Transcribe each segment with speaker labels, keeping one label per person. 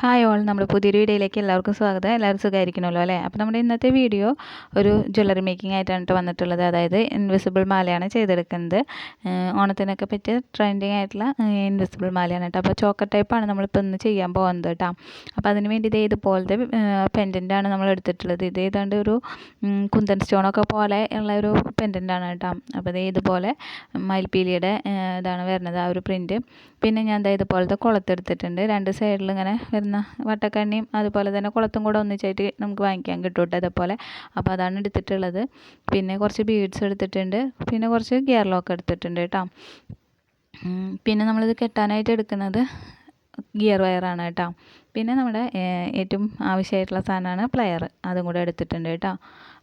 Speaker 1: Hi all നമ്മൾ പുതിയൊരു വീഡിയോയിലേക്ക് എല്ലാവർക്കും സ്വാഗതം. എല്ലാവരും സുഖമായിരിക്കണമല്ലോ അല്ലേ? അപ്പോൾ നമ്മുടെ ഇന്നത്തെ വീഡിയോ ഒരു ജ്വല്ലറി മേക്കിംഗ് ആയിട്ടാണ് വന്നിട്ടുള്ളത്. അതായത് ഇൻവിസിബിൾ മാലയാണ് ചെയ്തെടുക്കുന്നത്. ഓണത്തിനൊക്കെ പറ്റിയ ട്രെൻഡിങ് ആയിട്ടുള്ള ഇൻവിസിബിൾ മാലയാണ് കേട്ടോ. അപ്പോൾ ചോക്കർ ടൈപ്പാണ് നമ്മളിപ്പോൾ ഇന്ന് ചെയ്യാൻ പോകുന്നത് കേട്ടോ. അപ്പോൾ അതിന് വേണ്ടി ഇത് ഇതുപോലത്തെ പെൻഡന്റാണ് നമ്മൾ എടുത്തിട്ടുള്ളത്. ഇത് ഏതാണ്ട് ഒരു കുന്തൻ സ്റ്റോണൊക്കെ പോലെ ഉള്ള ഒരു പെൻഡന്റാണ് കേട്ടോ. അപ്പോൾ ഇത് ഇതുപോലെ മയിൽപ്പീലിയുടെ ഇതാണ് വരുന്നത് ആ ഒരു പ്രിന്റ് പിന്നെ ഞാൻ ദാ ഇതുപോലത്തെ കുളത്തെടുത്തിട്ടുണ്ട് രണ്ട് സൈഡിൽ ഇങ്ങനെ വരുന്ന വട്ടക്കണ്ണിയും അതുപോലെ തന്നെ കുളത്തും കൂടെ ഒന്നിച്ചായിട്ട് നമുക്ക് വാങ്ങിക്കാൻ കിട്ടും കേട്ടോ അതേപോലെ അപ്പോൾ അതാണ് എടുത്തിട്ടുള്ളത്. പിന്നെ കുറച്ച് ബീഡ്സ് എടുത്തിട്ടുണ്ട്. പിന്നെ കുറച്ച് ഗിയർ ലോക്ക് എടുത്തിട്ടുണ്ട് കേട്ടോ. പിന്നെ നമ്മളിത് കെട്ടാനായിട്ട് എടുക്കുന്നത് ഗിയർ വയറാണ് കേട്ടോ. പിന്നെ നമ്മുടെ ഏറ്റവും ആവശ്യമായിട്ടുള്ള സാധനമാണ് പ്ലെയർ. അതും കൂടെ എടുത്തിട്ടുണ്ട് കേട്ടോ.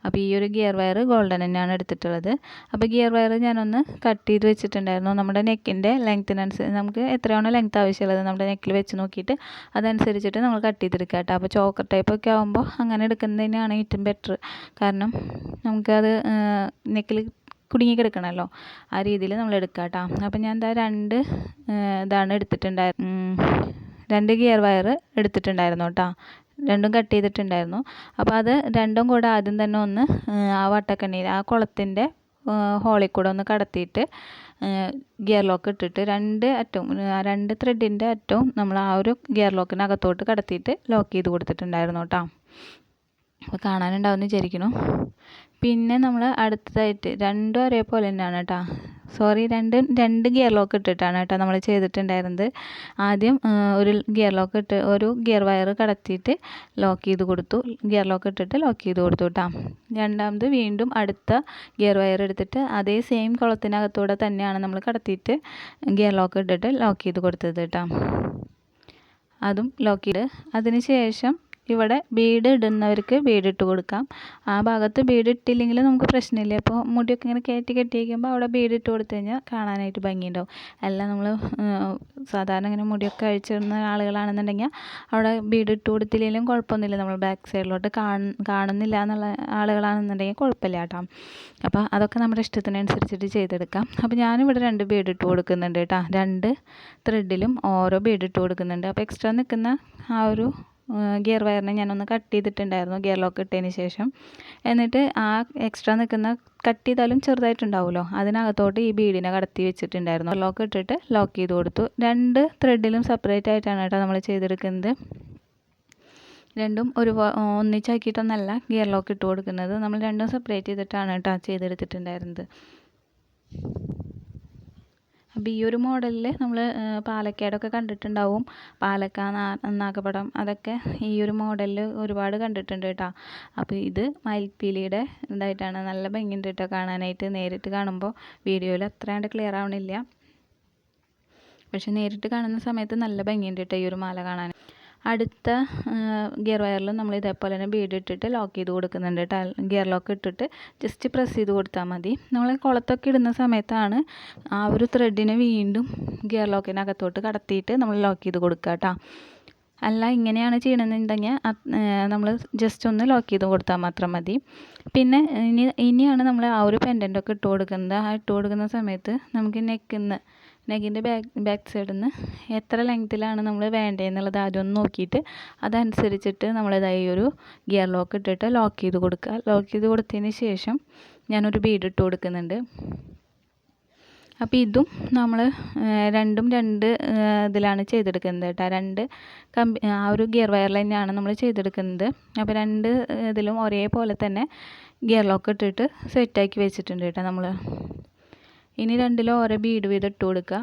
Speaker 1: അപ്പോൾ ഈ ഒരു ഗിയർ വയർ ഗോൾഡൻ തന്നെയാണ് എടുത്തിട്ടുള്ളത്. അപ്പോൾ ഗിയർ വയർ ഞാനൊന്ന് കട്ട് ചെയ്ത് വെച്ചിട്ടുണ്ടായിരുന്നു. നമ്മുടെ നെക്കിന്റെ ലെങ്ത്തിനനുസരിച്ച് നമുക്ക് എത്രയാണ് ലെങ്ത്ത് ആവശ്യമുള്ളത് നമ്മുടെ നെക്കിൽ വെച്ച് നോക്കിയിട്ട് അതനുസരിച്ചിട്ട് നമ്മൾ കട്ട് ചെയ്തെടുക്കുക കേട്ടോ. അപ്പോൾ ചോക്കർ ടൈപ്പൊക്കെ ആകുമ്പോൾ അങ്ങനെ എടുക്കുന്നത് തന്നെയാണ് ഏറ്റവും ബെറ്റർ കാരണം നമുക്കത് നെക്കിൽ കുടുങ്ങി കിടക്കണമല്ലോ. ആ രീതിയിൽ നമ്മൾ എടുക്കുക കേട്ടോ. അപ്പോൾ ഞാൻ എന്താ രണ്ട് ഇതാണ് എടുത്തിട്ടുണ്ടായിരുന്നു ഉം, രണ്ട് ഗിയർ വയർ എടുത്തിട്ടുണ്ടായിരുന്നു കേട്ടോ. രണ്ടും കട്ട് ചെയ്തിട്ടുണ്ടായിരുന്നു. അപ്പോൾ അത് രണ്ടും കൂടെ ആദ്യം തന്നെ ഒന്ന് ആ വട്ടക്കണ്ണിയിൽ ആ കുളത്തിന്റെ ഹോളിൽ കൂടെ ഒന്ന് കടത്തിയിട്ട് ഗിയർ ലോക്ക് ഇട്ടിട്ട് രണ്ട് അറ്റവും രണ്ട് ത്രെഡിന്റെ അറ്റവും നമ്മൾ ആ ഒരു ഗിയർ ലോക്കിനകത്തോട്ട് കടത്തിയിട്ട് ലോക്ക് ചെയ്ത് കൊടുത്തിട്ടുണ്ടായിരുന്നു കേട്ടോ. അപ്പോൾ കാണാനുണ്ടാവുമെന്ന് വിചാരിക്കുന്നു. പിന്നെ നമ്മൾ അടുത്തതായിട്ട് രണ്ടും ഒരേപോലെ തന്നെയാണ് കേട്ടോ. സോറി രണ്ടും രണ്ട് ഗിയർ ലോക്ക് ഇട്ടിട്ടാണ് കേട്ടോ നമ്മൾ ചെയ്തിട്ടുണ്ടായിരുന്നത്. ആദ്യം ഒരു ഗിയർ ലോക്ക് ഇട്ട് ഒരു ഗിയർ വയർ കടത്തിയിട്ട് ലോക്ക് ചെയ്ത് കൊടുത്തു. ഗിയർ ലോക്ക് ഇട്ടിട്ട് ലോക്ക് ചെയ്ത് കൊടുത്തു കേട്ടോ രണ്ടാമത് വീണ്ടും അടുത്ത ഗിയർ വയർ എടുത്തിട്ട് അതേ സെയിം കുളത്തിനകത്തൂടെ തന്നെയാണ് നമ്മൾ കടത്തിയിട്ട് ഗിയർ ലോക്ക് ഇട്ടിട്ട് ലോക്ക് ചെയ്ത് കൊടുത്തത് കേട്ടോ അതും ലോക്ക് ചെയ്ത് അതിന് ശേഷം ഇവിടെ ബീഡ് ഇടുന്നവർക്ക് ബീഡ് ഇട്ട് കൊടുക്കാം. ആ ഭാഗത്ത് ബീഡ് ഇട്ടില്ലെങ്കിൽ നമുക്ക് പ്രശ്നമില്ല. അപ്പോൾ മുടിയൊക്കെ ഇങ്ങനെ കയറ്റി കെട്ടി വയ്ക്കുമ്പോൾ അവിടെ ബീഡ് ഇട്ട് കൊടുത്തു കഴിഞ്ഞാൽ കാണാനായിട്ട് ഭംഗിയുണ്ടാവും. അല്ല നമ്മൾ സാധാരണ ഇങ്ങനെ മുടിയൊക്കെ അഴിച്ചിടുന്ന ആളുകളാണെന്നുണ്ടെങ്കിൽ അവിടെ ബീഡ് ഇട്ട് കൊടുത്തില്ലെങ്കിലും കുഴപ്പമൊന്നുമില്ല. നമ്മൾ ബാക്ക് സൈഡിലോട്ട് കാണുന്നില്ല എന്നുള്ള ആളുകളാണെന്നുണ്ടെങ്കിൽ കുഴപ്പമില്ല കേട്ടോ. അപ്പോൾ അതൊക്കെ നമ്മുടെ ഇഷ്ടത്തിനനുസരിച്ചിട്ട് ചെയ്തെടുക്കാം. അപ്പോൾ ഞാനിവിടെ രണ്ട് ബീഡ് ഇട്ട് കൊടുക്കുന്നുണ്ട് കേട്ടോ. രണ്ട് ത്രെഡിലും ഓരോ ബീഡ് ഇട്ട് കൊടുക്കുന്നുണ്ട്. അപ്പോൾ എക്സ്ട്രാ നിൽക്കുന്ന ആ ഒരു ഗിയർ വയറിനെ ഞാനൊന്ന് കട്ട് ചെയ്തിട്ടുണ്ടായിരുന്നു ഗിയർ ലോക്ക് ഇട്ടതിന് ശേഷം. എന്നിട്ട് ആ എക്സ്ട്രാ നിൽക്കുന്ന കട്ട് ചെയ്താലും ചെറുതായിട്ടുണ്ടാവുമല്ലോ. അതിനകത്തോട്ട് ഈ ബീഡിനെ കടത്തി വെച്ചിട്ടുണ്ടായിരുന്നു. ലോക്ക് ഇട്ടിട്ട് ലോക്ക് ചെയ്ത് കൊടുത്തു. രണ്ട് ത്രെഡിലും സെപ്പറേറ്റ് ആയിട്ടാണ് കേട്ടോ നമ്മൾ ചെയ്തെടുക്കുന്നത്. രണ്ടും ഒരു ഒന്നിച്ചാക്കിയിട്ടൊന്നല്ല ഗിയർ ലോക്ക് ഇട്ട് കൊടുക്കുന്നത്. നമ്മൾ രണ്ടും സെപ്പറേറ്റ് ചെയ്തിട്ടാണ് കേട്ടോ ചെയ്തെടുത്തിട്ടുണ്ടായിരുന്നത്. അപ്പോൾ ഈ ഒരു മോഡലിൽ നമ്മൾ പാലക്കാടൊക്കെ കണ്ടിട്ടുണ്ടാവും. പാലക്ക നാഗപടം അതൊക്കെ ഈ ഒരു മോഡലിൽ ഒരുപാട് കണ്ടിട്ടുണ്ട് കേട്ടോ അപ്പോൾ ഇത് മയിൽപ്പീലിയുടെ ഇതായിട്ടാണ്. നല്ല ഭംഗിയുണ്ട് കേട്ടോ കാണാനായിട്ട്. നേരിട്ട് കാണുമ്പോൾ വീഡിയോയിൽ അത്രയാണ്ട് ക്ലിയർ ആവണില്ല. പക്ഷെ നേരിട്ട് കാണുന്ന സമയത്ത് നല്ല ഭംഗിയുണ്ട് കേട്ടോ ഈ ഒരു മാല കാണാൻ. അടുത്ത ഗിയർ വയറിൽ നമ്മൾ ഇതേപോലെ തന്നെ ബീഡ് ഇട്ടിട്ട് ലോക്ക് ചെയ്ത് കൊടുക്കുന്നുണ്ട് കേട്ടോ ഗിയർ ലോക്ക് ഇട്ടിട്ട് ജസ്റ്റ് പ്രസ് ചെയ്ത് കൊടുത്താൽ മതി. നമ്മൾ കുളത്തൊക്കെ ഇടുന്ന സമയത്താണ് ആ ഒരു ത്രെഡിനെ വീണ്ടും ഗിയർ ലോക്കിനകത്തോട്ട് കടത്തിയിട്ട് നമ്മൾ ലോക്ക് ചെയ്ത് കൊടുക്കുക കേട്ടോ അല്ല ഇങ്ങനെയാണ് ചെയ്യണമെന്നുണ്ടെങ്കിൽ നമ്മൾ ജസ്റ്റ് ഒന്ന് ലോക്ക് ചെയ്ത് കൊടുത്താൽ മാത്രം മതി. പിന്നെ ഇനി ഇനിയാണ് നമ്മൾ ആ ഒരു പെൻഡന്റൊക്കെ ഇട്ട് കൊടുക്കുന്നത്. ആ ഇട്ട് കൊടുക്കുന്ന സമയത്ത് നമുക്ക് നെക്കിന്ന് നെക്കിന്റെ ബാക്ക് ബാക്ക് സൈഡിൽ നിന്ന് എത്ര ലെങ്ത്തിലാണ് നമ്മൾ വേണ്ടതെന്നുള്ളത് ആദ്യം ഒന്ന് നോക്കിയിട്ട് അതനുസരിച്ചിട്ട് നമ്മളിതായി ഒരു ഗിയർ ലോക്ക് ഇട്ടിട്ട് ലോക്ക് ചെയ്ത് കൊടുക്കുക. ലോക്ക് ചെയ്ത് കൊടുത്തതിന് ശേഷം ഞാനൊരു ബീഡ് ഇട്ട് കൊടുക്കുന്നുണ്ട്. അപ്പോൾ ഇതും നമ്മൾ രണ്ടും രണ്ട് ഇതിലാണ് ചെയ്തെടുക്കുന്നത് കേട്ടോ. രണ്ട് കമ്പി ആ ഒരു ഗിയർ വയറിൽ തന്നെയാണ് നമ്മൾ ചെയ്തെടുക്കുന്നത്. അപ്പോൾ രണ്ട് ഇതിലും ഒരേപോലെ തന്നെ ഗിയർ ലോക്ക് ഇട്ടിട്ട് സെറ്റാക്കി വെച്ചിട്ടുണ്ട് കേട്ടോ നമ്മൾ. ഇനി രണ്ടിലും ഓരോ ബീഡ് വീതം ഇട്ട് കൊടുക്കുക.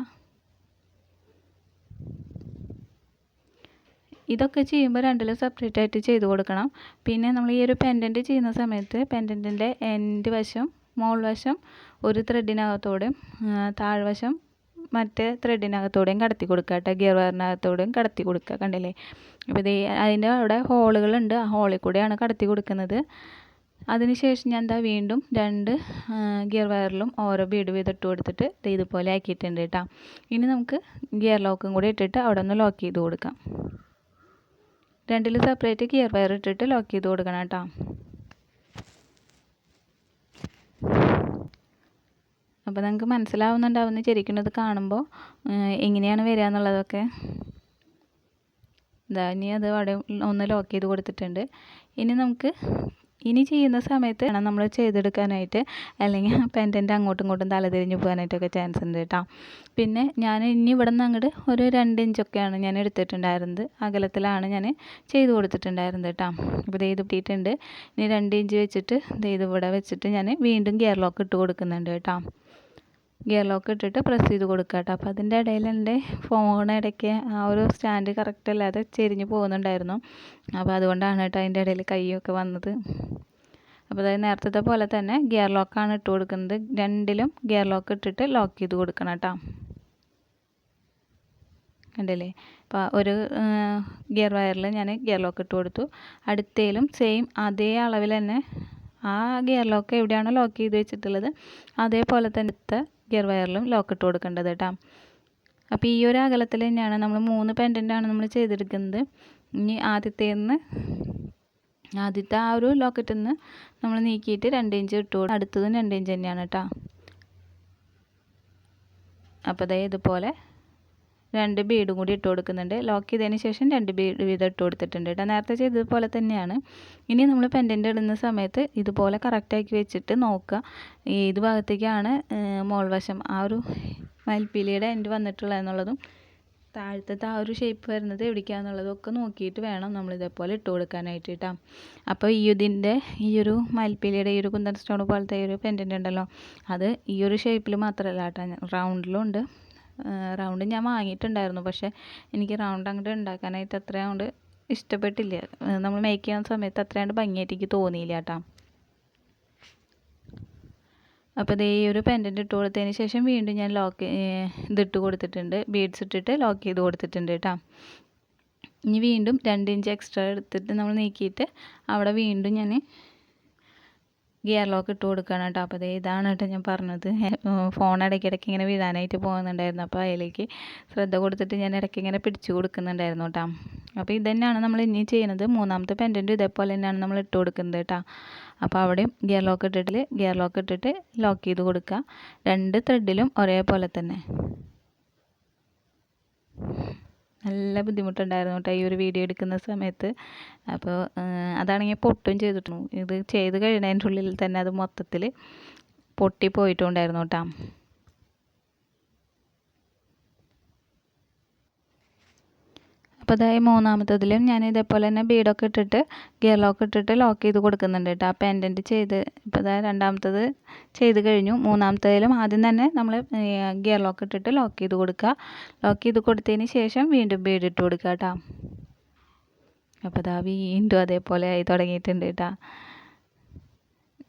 Speaker 1: ഇതൊക്കെ ചെയ്യുമ്പോൾ രണ്ടിലും സെപ്പറേറ്റ് ആയിട്ട് ചെയ്ത് കൊടുക്കണം. പിന്നെ നമ്മൾ ഈ ഒരു പെൻഡന്റ് ചെയ്യുന്ന സമയത്ത് പെൻഡന്റിന്റെ എൻഡ് വശം മോൾ വശം ഒരു ത്രെഡിനകത്തോടെയും താഴ്വശം മറ്റേ ത്രെഡിനകത്തോടെയും കടത്തി കൊടുക്കുക കേട്ടോ. ഗിയർ വയറിനകത്തോടെയും കടത്തി കൊടുക്കുക. കണ്ടില്ലേ? അപ്പോൾ ഇത് അതിന്റെ അവിടെ ഹോളുകളുണ്ട് ആ ഹോളിൽ കൂടെയാണ് കടത്തി കൊടുക്കുന്നത്. അതിനുശേഷം ഞാൻ എന്താ വീണ്ടും രണ്ട് ഗിയർ വയറിലും ഓരോ ബീഡ് വീതം ഇട്ട് കൊടുത്തിട്ട് ഇതുപോലെ ആക്കിയിട്ടുണ്ട് കേട്ടോ. ഇനി നമുക്ക് ഗിയർ ലോക്കും കൂടി ഇട്ടിട്ട് അവിടെ ഒന്ന് ലോക്ക് ചെയ്ത് കൊടുക്കാം. രണ്ടിൽ സെപ്പറേറ്റ് ഗിയർ വയർ ഇട്ടിട്ട് ലോക്ക് ചെയ്ത് കൊടുക്കണം കേട്ടോ. അപ്പോൾ നിങ്ങൾക്ക് മനസ്സിലാവുന്നുണ്ടാവുന്ന വിചാരിക്കുന്നത് കാണുമ്പോൾ എങ്ങനെയാണ് വരിക എന്നുള്ളതൊക്കെ. ഇതാ ഇനി അത് അവിടെ ഒന്ന് ലോക്ക് ചെയ്ത് കൊടുത്തിട്ടുണ്ട്. ഇനി നമുക്ക് ഇനി ചെയ്യുന്ന സമയത്ത് വേണം നമ്മൾ ചെയ്തെടുക്കാനായിട്ട്. അല്ലെങ്കിൽ പെൻഡന്റ് അങ്ങോട്ടും ഇങ്ങോട്ടും തലതിരിഞ്ഞ് പോകാനായിട്ടൊക്കെ ചാൻസ് ഉണ്ട് കേട്ടോ. പിന്നെ ഞാൻ ഇനി ഇവിടെ നിന്ന് അങ്ങോട്ട് ഒരു രണ്ട് ഇഞ്ചൊക്കെയാണ് ഞാൻ എടുത്തിട്ടുണ്ടായിരുന്നത്. അകലത്തിലാണ് ഞാൻ ചെയ്ത് കൊടുത്തിട്ടുണ്ടായിരുന്നത് കേട്ടോ. അപ്പോൾ ഇത് കിട്ടിയിട്ടുണ്ട് ഇനി രണ്ട് ഇഞ്ച് വെച്ചിട്ട് ഇത് ഇവിടെ വെച്ചിട്ട് ഞാൻ വീണ്ടും ഗിയർ ലോക്ക് ഇട്ട് കൊടുക്കുന്നുണ്ട് കേട്ടോ. ഗിയർ ലോക്ക് ഇട്ടിട്ട് പ്രസ് ചെയ്ത് കൊടുക്കുക കേട്ടോ അപ്പോൾ അതിന്റെ ഇടയിൽ എന്റെ ഫോൺ ഇടയ്ക്ക് ആ ഒരു സ്റ്റാൻഡ് കറക്റ്റ് അല്ലാതെ ചെരിഞ്ഞ് പോകുന്നുണ്ടായിരുന്നു. അപ്പോൾ അതുകൊണ്ടാണ് കേട്ടോ അതിന്റെ ഇടയിൽ കൈയൊക്കെ വന്നത്. അപ്പോൾ അതായത് നേരത്തെ പോലെ തന്നെ ഗിയർ ലോക്കാണ് ഇട്ട് കൊടുക്കുന്നത്. രണ്ടിലും ഗിയർ ലോക്ക് ഇട്ടിട്ട് ലോക്ക് ചെയ്ത് കൊടുക്കണം കേട്ടോ കണ്ടില്ലേ? അപ്പോൾ ഒരു ഗിയർ വയറിൽ ഞാൻ ഗിയർ ലോക്ക് ഇട്ട് കൊടുത്തു. അടുത്തേലും സെയിം അതേ അളവിൽ തന്നെ ആ ഗിയർ ലോക്ക് എവിടെയാണോ ലോക്ക് ചെയ്ത് വെച്ചിട്ടുള്ളത് അതേപോലെ തന്നെ ഗിയർ വയറിലും ലോക്ക് ഇട്ട് കൊടുക്കേണ്ടത് കേട്ടോ. അപ്പോൾ ഈ ഒരു അകലത്തിൽ തന്നെയാണ് നമ്മൾ മൂന്ന് പെൻഡന്റാണ് നമ്മൾ ചെയ്തെടുക്കുന്നത്. ഇനി ആദ്യത്തേന്ന് ആദ്യത്തെ ആ ഒരു ലോക്കറ്റിൽ നിന്ന് നമ്മൾ നീക്കിയിട്ട് രണ്ട് ഇഞ്ച് ഇട്ട് കൊടുക്കും അടുത്തതും രണ്ട് ഇഞ്ച് തന്നെയാണ് കേട്ടോ. അപ്പോൾ ദേ ഇതുപോലെ രണ്ട് ബീഡും കൂടി ഇട്ട് കൊടുക്കുന്നുണ്ട്. ലോക്ക് ചെയ്തതിന് ശേഷം രണ്ട് ബീഡ് വീതം ഇട്ട് കൊടുത്തിട്ടുണ്ട് കേട്ടോ. നേരത്തെ ചെയ്തതുപോലെ തന്നെയാണ്. ഇനി നമ്മൾ പെൻഡന്റ് ഇടുന്ന സമയത്ത് ഇതുപോലെ കറക്റ്റാക്കി വെച്ചിട്ട് നോക്കുക. ഏത് ഭാഗത്തേക്കാണ് മോൾവശം ആ ഒരു മൽപ്പീലിയുടെ എൻഡ് വന്നിട്ടുള്ളതെന്നുള്ളതും താഴത്തെ ആ ഒരു ഷേപ്പ് വരുന്നത് എവിടേക്കാന്നുള്ളതും ഒക്കെ നോക്കിയിട്ട് വേണം നമ്മൾ ഇതേപോലെ ഇട്ട് കൊടുക്കാനായിട്ട് കേട്ടോ. അപ്പോൾ ഈ ഇതിന്റെ ഈ ഒരു മൽപ്പീലിയുടെ ഈ ഒരു കുന്തൻ സ്റ്റോൺ പോലത്തെ ഈ ഒരു പെൻഡന്റ് ഉണ്ടല്ലോ അത് ഈ ഒരു ഷേപ്പിൽ മാത്രമല്ല കേട്ടോ റൗണ്ടിലും ഉണ്ട്. റൗണ്ട് ഞാൻ വാങ്ങിയിട്ടുണ്ടായിരുന്നു. പക്ഷേ എനിക്ക് റൗണ്ട് അങ്ങോട്ട് ഉണ്ടാക്കാനായിട്ട് അത്ര അങ്ങോട്ട് ഇഷ്ടപ്പെട്ടില്ല നമ്മൾ മേക്ക് ചെയ്യുന്ന സമയത്ത് അത്രയാണ്ട് ഭംഗിയായിട്ട് എനിക്ക് തോന്നിയില്ല കേട്ടോ. അപ്പോൾ ഇതേ ഈ ഒരു പെൻഡന്റ് ഇട്ട് കൊടുത്തതിന് ശേഷം വീണ്ടും ഞാൻ ലോക്ക് ഇതിട്ട് കൊടുത്തിട്ടുണ്ട്. ബീഡ്സ് ഇട്ടിട്ട് ലോക്ക് ചെയ്ത് കൊടുത്തിട്ടുണ്ട് കേട്ടോ. ഇനി വീണ്ടും രണ്ട് ഇഞ്ച് എക്സ്ട്രാ എടുത്തിട്ട് നമ്മൾ നീക്കിയിട്ട് അവിടെ വീണ്ടും ഞാൻ ഗിയർ ലോക്ക് ഇട്ട് കൊടുക്കുകയാണ് കേട്ടോ. അപ്പോൾ ഇതാണ് കേട്ടോ ഞാൻ പറഞ്ഞത്. ഫോൺ ഇടയ്ക്കിടയ്ക്ക് ഇങ്ങനെ വീഴാനായിട്ട് പോകുന്നുണ്ടായിരുന്നു. അപ്പോൾ അതിലേക്ക് ശ്രദ്ധ കൊടുത്തിട്ട് ഞാൻ ഇടയ്ക്ക് ഇങ്ങനെ പിടിച്ചു കൊടുക്കുന്നുണ്ടായിരുന്നു കേട്ടോ. അപ്പോൾ ഇത് തന്നെയാണ് നമ്മൾ ഇനി ചെയ്യുന്നത്. മൂന്നാമത്തെ പെൻഡന്റ് ഇതേപോലെ തന്നെയാണ് നമ്മൾ ഇട്ട് കൊടുക്കുന്നത് കേട്ടോ. അപ്പോൾ അവിടെയും ഗിയർ ലോക്ക് ഇട്ടിട്ട് ഗിയർ ലോക്ക് ഇട്ടിട്ട് ലോക്ക് ചെയ്ത് കൊടുക്കുക. രണ്ട് ത്രെഡിലും ഒരേപോലെ തന്നെ. നല്ല ബുദ്ധിമുട്ടുണ്ടായിരുന്നു കേട്ടോ ഈ ഒരു വീഡിയോ എടുക്കുന്ന സമയത്ത്. അപ്പോൾ അതാണെങ്കിൽ പൊട്ടും ചെയ്തിട്ടുണ്ട് ഇത് ചെയ്ത് കഴിയുന്നതിന്റെ ഉള്ളിൽ തന്നെ അത് മൊത്തത്തിൽ പൊട്ടി പോയിട്ടുണ്ടായിരുന്നു കേട്ടോ. അപ്പോൾ മൂന്നാമത്തതിലും ഞാൻ ഇതേപോലെ തന്നെ ബീഡൊക്കെ ഇട്ടിട്ട് ഗിയർ ലോക്ക് ഇട്ടിട്ട് ലോക്ക് ചെയ്ത് കൊടുക്കുന്നുണ്ട് കേട്ടോ. ആ പെൻഡന്റ് ചെയ്ത് ഇപ്പോൾ ഇതാ രണ്ടാമത്തത് ചെയ്ത് കഴിഞ്ഞു. മൂന്നാമത്തതിലും ആദ്യം തന്നെ നമ്മൾ ഗിയർ ലോക്ക് ഇട്ടിട്ട് ലോക്ക് ചെയ്ത് കൊടുക്കുക ലോക്ക് ചെയ്ത് കൊടുത്തതിന് ശേഷം വീണ്ടും ബീഡ് ഇട്ട് കൊടുക്കുക കേട്ടോ. അപ്പോൾ ഇതാ വീണ്ടും അതേപോലെ ആയി തുടങ്ങിയിട്ടുണ്ട് കേട്ടോ.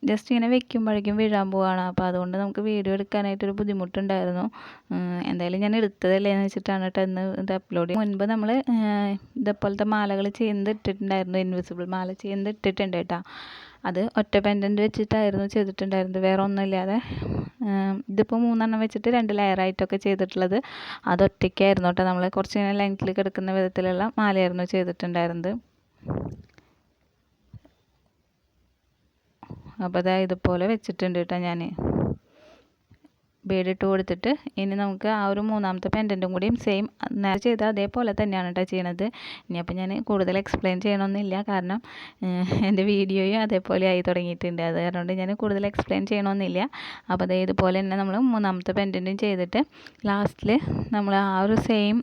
Speaker 1: ജസ്റ്റ് ഇങ്ങനെ വെക്കുമ്പോഴേക്കും വീഴാൻ പോവാണ്. അപ്പോൾ അതുകൊണ്ട് നമുക്ക് വീഡിയോ എടുക്കാനായിട്ടൊരു ബുദ്ധിമുട്ടുണ്ടായിരുന്നു. എന്തായാലും ഞാൻ എടുത്തതല്ലേ എന്ന് വെച്ചിട്ടാണ് കേട്ടോ ഇന്ന് ഇത് അപ്ലോഡ് മുൻപ് നമ്മൾ ഇതേപോലത്തെ മാലകൾ ചെയ്യുന്നത് ഇട്ടിട്ടുണ്ടായിരുന്നു. ഇൻവിസിബിൾ മാല ചെയ്യുന്നത് ഇട്ടിട്ടുണ്ട് കേട്ടോ അത് ഒറ്റ പെൻഡന്റ് വെച്ചിട്ടായിരുന്നു ചെയ്തിട്ടുണ്ടായിരുന്നത്. വേറെ ഒന്നുമില്ലാതെ. ഇതിപ്പോൾ മൂന്നെണ്ണം വെച്ചിട്ട് രണ്ട് ലെയറായിട്ടൊക്കെ ചെയ്തിട്ടുള്ളത് അത് ഒറ്റയ്ക്കായിരുന്നു കേട്ടോ നമ്മൾ കുറച്ച് ഇങ്ങനെ ലെങ്ത്തിൽ കിടക്കുന്ന വിധത്തിലുള്ള മാലയായിരുന്നു ചെയ്തിട്ടുണ്ടായിരുന്നത്. അപ്പോൾ അതാ ഇതുപോലെ വെച്ചിട്ടുണ്ട് കേട്ടോ ഞാൻ ബീഡിട്ട് കൊടുത്തിട്ട് ഇനി നമുക്ക് ആ ഒരു മൂന്നാമത്തെ പെൻഡന്റും കൂടിയും സെയിം നേരെ ചെയ്ത അതേപോലെ തന്നെയാണ് കേട്ടോ ചെയ്യണത്. ഇനി അപ്പോൾ ഞാൻ കൂടുതൽ എക്സ്പ്ലെയിൻ ചെയ്യണമെന്നില്ല കാരണം എന്റെ വീഡിയോയും അതേപോലെ ആയി തുടങ്ങിയിട്ടുണ്ട്. അത് കാരണം ഞാൻ കൂടുതൽ എക്സ്പ്ലെയിൻ ചെയ്യണമെന്നില്ല അപ്പോൾ അതേ ഇതുപോലെ തന്നെ നമ്മൾ മൂന്നാമത്തെ പെൻഡന്റും ചെയ്തിട്ട് ലാസ്റ്റിൽ നമ്മൾ ആ ഒരു സെയിം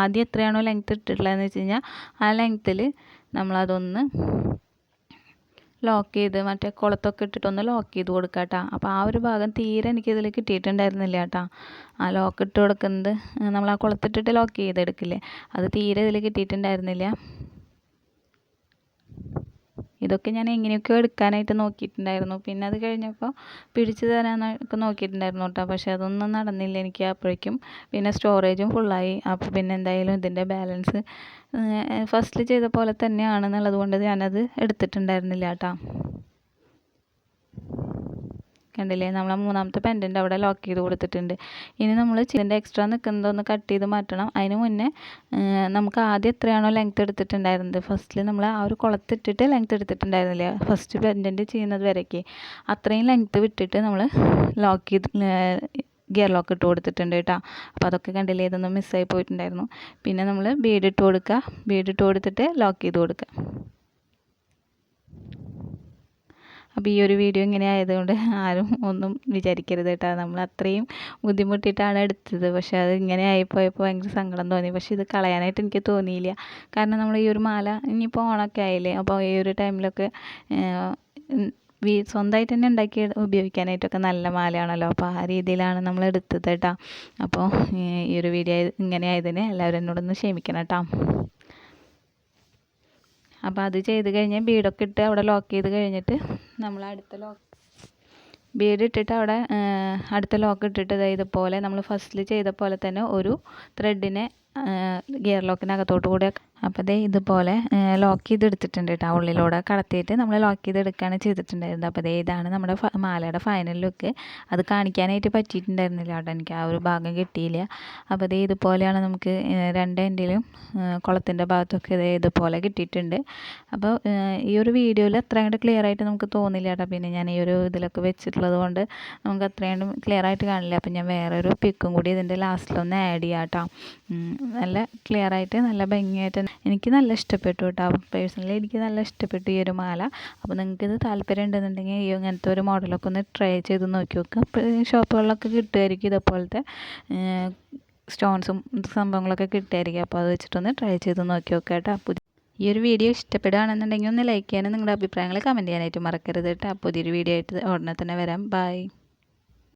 Speaker 1: ആദ്യം എത്രയാണോ ലെങ്ത്ത് ഇട്ടിട്ടുള്ളതെന്ന് വെച്ച് കഴിഞ്ഞാൽ ആ ലെങ്ത്തിൽ നമ്മളതൊന്ന് ലോക്ക് ചെയ്ത് മറ്റേ കുളത്തൊക്കെ ഇട്ടിട്ടൊന്ന് ലോക്ക് ചെയ്ത് കൊടുക്കുക കേട്ടോ അപ്പോൾ ആ ഒരു ഭാഗം തീരെ എനിക്ക് എനിക്കിതിൽ കിട്ടിയിട്ടുണ്ടായിരുന്നില്ല കേട്ടോ ആ ലോക്ക് ഇട്ട് കൊടുക്കുന്നത് നമ്മൾ ആ കുളത്തിട്ടിട്ട് ലോക്ക് ചെയ്തെടുക്കില്ലേ? അത് തീരെ ഇതിൽ കിട്ടിയിട്ടുണ്ടായിരുന്നില്ല. ഇതൊക്കെ ഞാൻ എങ്ങനെയൊക്കെയോ എടുക്കാനായിട്ട് നോക്കിയിട്ടുണ്ടായിരുന്നു. പിന്നെ അത് കഴിഞ്ഞപ്പോൾ പിടിച്ചു തരാനൊക്കെ നോക്കിയിട്ടുണ്ടായിരുന്നു കേട്ടോ പക്ഷേ അതൊന്നും നടന്നില്ല എനിക്ക് അപ്പോഴേക്കും. പിന്നെ സ്റ്റോറേജും ഫുള്ളായി അപ്പോൾ പിന്നെ എന്തായാലും ഇതിന്റെ ബാലൻസ് ഫസ്റ്റ് ചെയ്ത പോലെ തന്നെയാണെന്നുള്ളത് കൊണ്ട് ഞാനത് എടുത്തിട്ടുണ്ടായിരുന്നില്ല കേട്ടോ കണ്ടില്ലേ? നമ്മൾ മൂന്നാമത്തെ പെൻഡന്റ് അവിടെ ലോക്ക് ചെയ്ത് കൊടുത്തിട്ടുണ്ട്. ഇനി നമ്മൾ ഇതിന്റെ എക്സ്ട്രാ നിൽക്കുന്നത് ഒന്ന് കട്ട് ചെയ്ത് മാറ്റണം. അതിന് മുന്നേ നമുക്ക് ആദ്യം എത്രയാണോ ലെങ്ത് എടുത്തിട്ടുണ്ടായിരുന്നത്? ഫസ്റ്റിൽ നമ്മൾ ആ ഒരു കുളത്തിട്ടിട്ട് ലെങ്ത് എടുത്തിട്ടുണ്ടായിരുന്നില്ല? ഫസ്റ്റ് പെൻഡന്റ് ചെയ്യുന്നത് വരയ്ക്ക്. അത്രയും ലെങ്ത് വിട്ടിട്ട് നമ്മൾ ലോക്ക് ചെയ്ത് ഗിയർ ലോക്ക് ഇട്ട് കൊടുത്തിട്ടുണ്ട് കേട്ടോ. അപ്പോൾ അതൊക്കെ കണ്ടില്ലേ? ഇതൊന്നും മിസ്സായി പോയിട്ടുണ്ടായിരുന്നു. പിന്നെ നമ്മൾ ബീഡ് ഇട്ട് കൊടുക്കുക. ബീഡ് ഇട്ട് കൊടുത്തിട്ട് ലോക്ക് ചെയ്ത് കൊടുക്കുക. അപ്പോൾ ഈ ഒരു വീഡിയോ ഇങ്ങനെ ആയതുകൊണ്ട് ആരും ഒന്നും വിചാരിക്കരുത് കേട്ടോ. നമ്മൾ അത്രയും ബുദ്ധിമുട്ടിയിട്ടാണ് എടുത്തത്. പക്ഷേ അത് ഇങ്ങനെ ആയിപ്പോയപ്പോൾ ഭയങ്കര സങ്കടം തോന്നി. പക്ഷേ ഇത് കളയാനായിട്ട് എനിക്ക് തോന്നിയില്ല. കാരണം നമ്മൾ ഈ ഒരു മാല ഇനിയിപ്പോൾ ഓണമൊക്കെ ആയില്ലേ? അപ്പോൾ ഈ ഒരു ടൈമിലൊക്കെ വീ സ്വന്തമായിട്ട് തന്നെ ഉണ്ടാക്കി ഉപയോഗിക്കാനായിട്ടൊക്കെ നല്ല മാലയാണല്ലോ. അപ്പോൾ ആ രീതിയിലാണ് നമ്മൾ എടുത്തത് കേട്ടോ. അപ്പോൾ ഈ ഒരു വീഡിയോ ഇങ്ങനെ ആയതിന് എല്ലാവരും എന്നോടൊന്ന് ക്ഷമിക്കണം കേട്ടോ. അപ്പോൾ അത് ചെയ്ത് കഴിഞ്ഞ് ബീഡൊക്കെ ഇട്ട് അവിടെ ലോക്ക് ചെയ്ത് കഴിഞ്ഞിട്ട് നമ്മൾ അടുത്ത ലോക്ക് ബീഡ് ഇട്ടിട്ട് അവിടെ അടുത്ത ലോക്ക് ഇട്ടിട്ട് ഇതുപോലെ നമ്മൾ ഫസ്റ്റിൽ ചെയ്ത പോലെ തന്നെ ഒരു ത്രെഡിനെ ഗിയർ ലോക്കിനകത്തോട്ട് കൂടെ അപ്പോൾ ദേ ഇതുപോലെ ലോക്ക് ചെയ്തെടുത്തിട്ടുണ്ട് കേട്ടോ ഉള്ളിലൂടെ കടത്തിയിട്ട് നമ്മൾ ലോക്ക് ചെയ്തെടുക്കുകയാണ് ചെയ്തിട്ടുണ്ടായിരുന്നത്. അപ്പോൾ ദേ ഇതാണ് നമ്മുടെ മാലയുടെ ഫൈനൽ ലുക്ക് അത് കാണിക്കാനായിട്ട് പറ്റിയിട്ടുണ്ടായിരുന്നില്ല കേട്ടോ എനിക്ക് ആ ഒരു ഭാഗം കിട്ടിയില്ല. അപ്പോൾ ദേ ഇതുപോലെയാണ് നമുക്ക് രണ്ട് എൻഡിലും കുളത്തിന്റെ ഭാഗത്തൊക്കെ ഇതേ ഇതുപോലെ കിട്ടിയിട്ടുണ്ട്. അപ്പോൾ ഈ ഒരു വീഡിയോയിൽ അത്ര കണ്ട് ക്ലിയർ ആയിട്ട് നമുക്ക് തോന്നില്ല കേട്ടോ. പിന്നെ ഞാൻ ഈ ഒരു ഇതിലൊക്കെ വെച്ചിട്ടുള്ളത് കൊണ്ട് നമുക്ക് അത്രയും ക്ലിയർ ആയിട്ട് കാണില്ല. അപ്പോൾ ഞാൻ വേറൊരു പിക്കും കൂടി ഇതിന്റെ ലാസ്റ്റിലൊന്ന് ആഡ് ചെയ്യാം കേട്ടോ നല്ല ക്ലിയർ ആയിട്ട് നല്ല ഭംഗിയായിട്ട് എനിക്ക് നല്ല ഇഷ്ടപ്പെട്ടു കേട്ടോ. പേഴ്സണലി എനിക്ക് നല്ല ഇഷ്ടപ്പെട്ടു ഈ ഒരു മാല. അപ്പോൾ നിങ്ങൾക്ക് ഇത് താല്പര്യം ഉണ്ടെന്നുണ്ടെങ്കിൽ ഈ ഇങ്ങനത്തെ ഒരു മോഡലൊക്കെ ഒന്ന് ട്രൈ ചെയ്ത് നോക്കി നോക്കുക ഷോപ്പുകളിലൊക്കെ കിട്ടുമായിരിക്കും ഇതേപോലത്തെ സ്റ്റോൺസും സംഭവങ്ങളൊക്കെ കിട്ടുമായിരിക്കും. അപ്പോൾ അത് വെച്ചിട്ടൊന്ന് ട്രൈ ചെയ്ത് നോക്കി നോക്കുക കേട്ടോ. ഈ ഒരു വീഡിയോ ഇഷ്ടപ്പെടുകയാണെന്നുണ്ടെങ്കിൽ ഒന്ന് ലൈക്ക് ചെയ്യാനും നിങ്ങളുടെ അഭിപ്രായങ്ങൾ കമന്റ് ചെയ്യാനായിട്ട് മറക്കരുത് കേട്ടോ. പുതിയൊരു വീഡിയോ ആയിട്ട് ഉടനെ തന്നെ വരാം. ബൈ